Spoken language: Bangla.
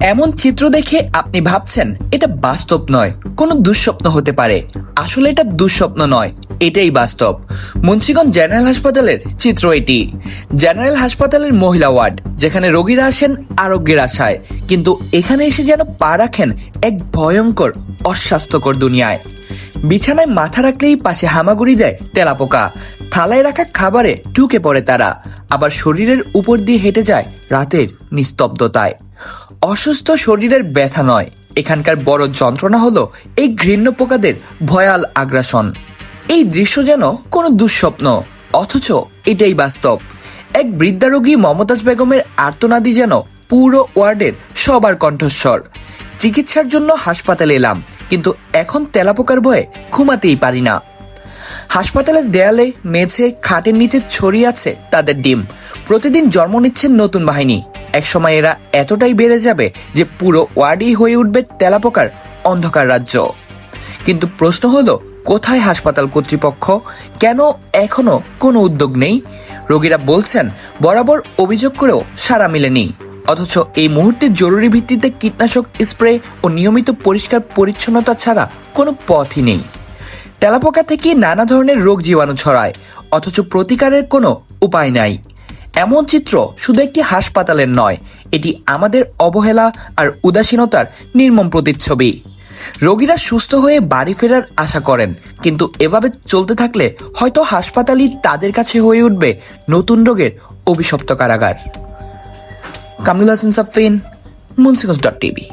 এমন চিত্র দেখে আপনি ভাবছেন, এটা বাস্তব নয়, কোনো দুঃস্বপ্ন হতে পারে। আসলে এটা দুঃস্বপ্ন নয়, এটাই বাস্তব। মুন্সিগঞ্জ জেনারেল হাসপাতালের চিত্র এটি। জেনারেল হাসপাতালের মহিলা ওয়ার্ড, যেখানে রোগীরা আসেন আরোগ্যের আশায়, কিন্তু এখানে এসে যেন পা রাখেন এক ভয়ঙ্কর, অস্বাস্থ্যকর দুনিয়ায়। বিছানায় মাথা রাখলেই পাশে হামাগুড়ি দেয় তেলাপোকা। থালায় রাখা খাবারে ঢুকে পড়ে তারা, আবার শরীরের উপর দিয়ে হেঁটে যায় রাতের নিস্তব্ধতায়। অসুস্থ শরীরের ব্যথা নয়। এখানকার বড় যন্ত্রণা হলো এই ঘৃণ্য পোকাদের ভয়াল আগ্রাসন। এই দৃশ্য যেন কোনো দুঃস্বপ্ন, অথচ এটাই বাস্তব। এক বৃদ্ধা রোগী মমতাজ বেগমের আর্তনাদি যেন পুরো ওয়ার্ডের সবার কণ্ঠস্বর। চিকিৎসার জন্য হাসপাতালে এলাম, কিন্তু এখন তেলাপোকার ভয়ে ঘুমাতেই পারি না। হাসপাতালের দেয়ালে মেঝে, খাটের নিচে ছড়িয়ে আছে তাদের ডিম। প্রতিদিন জন্ম নিচ্ছেন নতুন বাহিনী। একসময় এরা এতটাই বেড়ে যাবে যে পুরো ওয়ার্ডই হয়ে উঠবে তেলাপোকার অন্ধকার রাজ্য। কিন্তু প্রশ্ন হলো, কোথায় হাসপাতাল কর্তৃপক্ষ? কেন এখনও কোনো উদ্যোগ নেই? রোগীরা বলছেন, বরাবর অভিযোগ করেও সারা মেলেনি। অথচ এই মুহূর্তে জরুরি ভিত্তিতে কীটনাশক স্প্রে ও নিয়মিত পরিষ্কার পরিচ্ছন্নতা ছাড়া কোনো পথই নেই। তেলাপোকা থেকে নানা ধরনের রোগ জীবাণু ছড়ায়, অথচ প্রতিকারের কোনো উপায় নাই। এমন চিত্র শুধু একটি হাসপাতালের নয়, এটি আমাদের অবহেলা আর উদাসীনতার নির্মম প্রতিচ্ছবি। রোগীরা সুস্থ হয়ে বাড়ি ফেরার আশা করেন, কিন্তু এভাবে চলতে থাকলে হয়তো হাসপাতালই তাদের কাছে হয়ে উঠবে নতুন রোগের অভিশপ্ত কারাগার। Kamrul Hasan Safin Munshiganj dot TV.